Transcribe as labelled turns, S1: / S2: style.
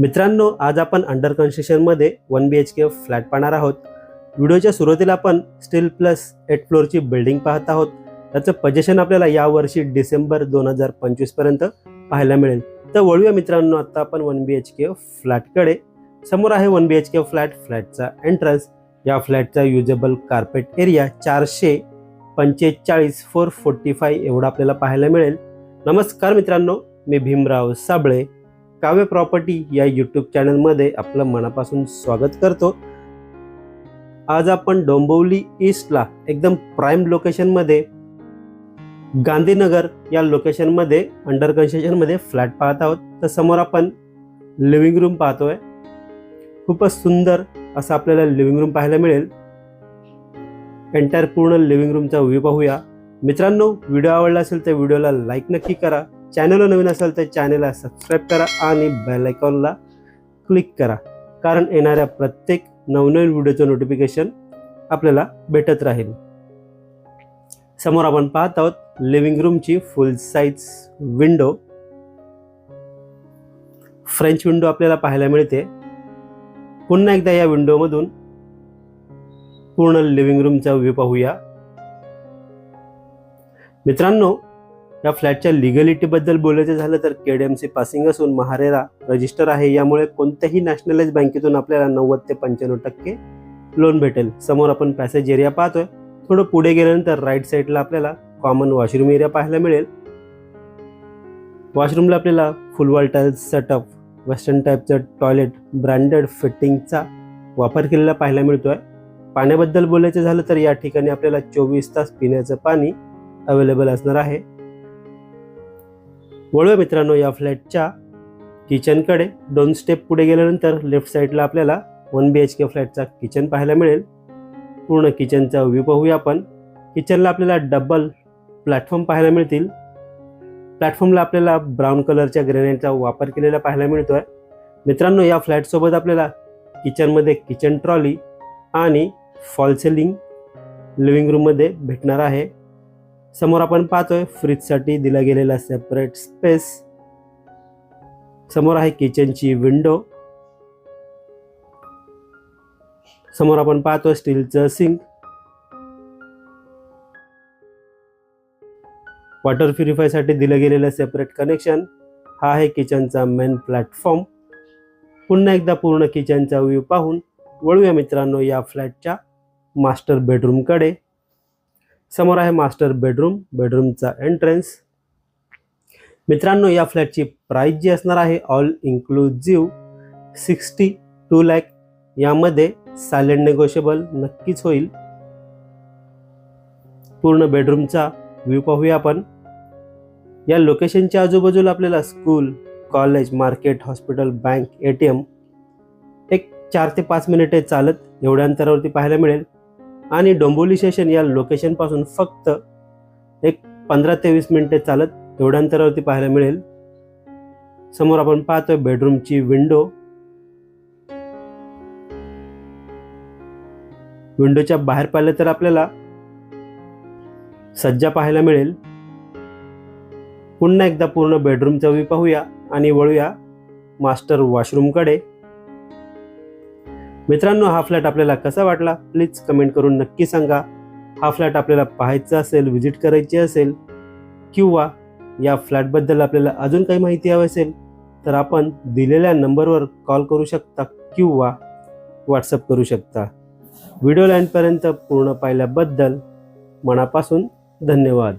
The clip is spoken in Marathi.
S1: मित्रांनो आज आपण under कन्स्ट्रक्शनमध्ये one B H K flat पाहणार आहोत. व्हिडिओच्या सुरुवातीला आपण स्टील प्लस एट फ्लोअरची बिल्डिंग पाहत आहोत. त्याचं पजेशन आपल्याला यावर्षी डिसेंबर दोन हजार पंचवीसपर्यंत पाहायला मिळेल. तर वळूया मित्रांनो आत्ता आपण वन बी एच के फ्लॅटकडे समोर आहे one B H K flat फ्लॅटचा entrance या फ्लॅटचा युजेबल कार्पेट एरिया चारशे पंचेचाळीस फोर फोर्टी फाय एवढा आपल्याला पाहायला मिळेल. नमस्कार मित्रांनो मी भीमराव साबळे. काव्य प्रॉपर्टी या यूट्यूब चॅनलमध्ये आपलं मनापासून स्वागत करतो. आज आपण डोंबिवली ईस्टला एकदम प्राईम लोकेशनमध्ये गांधीनगर या लोकेशनमध्ये अंडर कन्स्ट्रक्शनमध्ये फ्लॅट पाहत आहोत. तर समोर आपण लिव्हिंग रूम पाहतोय. खूपच सुंदर असं आपल्याला लिव्हिंग रूम पाहायला मिळेल. एंटायर पूर्ण लिव्हिंग रूमचा व्ह्यू पाहूया. मित्रांनो व्हिडिओ आवडला असेल तर व्हिडिओला लाईक नक्की करा. चॅनलला नवीन असेल तर चॅनलला सबस्क्राईब करा आणि बेलायकॉनला क्लिक करा. कारण येणाऱ्या प्रत्येक नवनवीन व्हिडिओचं नोटिफिकेशन आपल्याला भेटत राहील. समोर आपण पाहत आहोत लिव्हिंग रूमची full size window French window आपल्याला पाहायला मिळते. पुन्हा एकदा या विंडोमधून पूर्ण लिव्हिंग रूमचा व्ह्यू पाहूया. मित्रांनो या फ्लॅटच्या लिगॅलिटीबद्दल बोलायचं झालं तर K D M C passing असून महारेरा रजिस्टर आहे. यामुळे कोणत्याही नॅशनलाइज बँकेतून आपल्याला नव्वद ते पंच्याण्णव टक्के लोन भेटेल. समोर आपण पॅसेज एरिया पाहतोय. थोडं पुढे गेल्यानंतर राईट साईडला आपल्याला कॉमन वॉशरूम एरिया पाहायला मिळेल. वॉशरूमला आपल्याला full wall tiles setup western टाईपचं टॉयलेट ब्रँडेड फिटिंगचा वापर केलेला पाहायला मिळतोय. पाण्याबद्दल बोलायचं झालं तर या ठिकाणी आपल्याला चोवीस तास पिण्याचं पाणी अवेलेबल असणार आहे. वळूया मित्रांनो या फ्लॅटच्या किचनकडे. दोन स्टेप पुढे गेल्यानंतर लेफ्ट साईडला आपल्याला वन बी एच के फ्लॅटचा किचन पाहायला मिळेल. पूर्ण किचनचा व्ह्यू पाहूया आपण. किचनला आपल्याला डबल प्लॅटफॉर्म पाहायला मिळतील. प्लॅटफॉर्मला आपल्याला ब्राऊन कलरच्या ग्रेनाईटचा वापर केलेला पाहायला मिळतो आहे मित्रांनो या फ्लॅटसोबत आपल्याला किचनमध्ये किचन ट्रॉली आणि फॉल सेलिंग लिव्हिंग रूममध्ये भेटणार आहे. समोर आपण पाहतोय फ्रीजसाठी दिला गेलेला सेपरेट स्पेस समोर आहे किचनची विंडो समोर आपण पाहतोय स्टीलचं सिंक वॉटर प्युरिफायसाठी दिलं गेलेलं सेपरेट कनेक्शन हा आहे किचनचा मेन प्लॅटफॉर्म पुन्हा एकदा पूर्ण किचनचा व्ह्यू पाहून वळूया मित्रांनो या फ्लॅटच्या मास्टर बेडरूमकडे समोर आहे मास्टर बेडरूम बेडरूमचा एंट्रन्स मित्रांनो या फ्लॅटची प्राईस जी असणार आहे all inclusive sixty two lakh यामध्ये सायलेंट नेगोशिएबल नक्कीच होईल. पूर्ण बेडरूमचा व्ह्यू पाहूया आपण. या लोकेशनच्या आजूबाजूला आपल्याला school college market hospital bank A T M एक चार ते पाच मिनिटे चालत एवढ्या अंतरावरती पाहायला मिळेल. आणि डोंबोली स्टेशन या लोकेशनपासून फक्त एक पंधरा ते वीस मिनिटे चालत एवढ्या अंतरावरती पाहायला मिळेल. समोर आपण पाहतोय बेडरूमची विंडो विंडोच्या बाहेर पाहिलं तर आपल्याला सज्जा पाहायला मिळेल. पुन्हा एकदा पूर्ण बेडरूमचा व्ह्यू पाहूया आणि वळूया मास्टर वॉशरूमकडे मित्रांनो हा फ्लॅट आपल्याला कसा वाटला? प्लीज कमेंट करून नक्की सांगा. हा फ्लॅट आपल्याला पाहायचा असेल व्हिजिट करायची असेल किंवा या फ्लॅटबद्दल आपल्याला अजून काही माहिती हवी असेल तर आपण दिलेल्या नंबरवर कॉल करू शकता किंवा व्हॉट्सअप करू शकता. व्हिडिओ लाईनपर्यंत पूर्ण पाहिल्याबद्दल मनापासून धन्यवाद.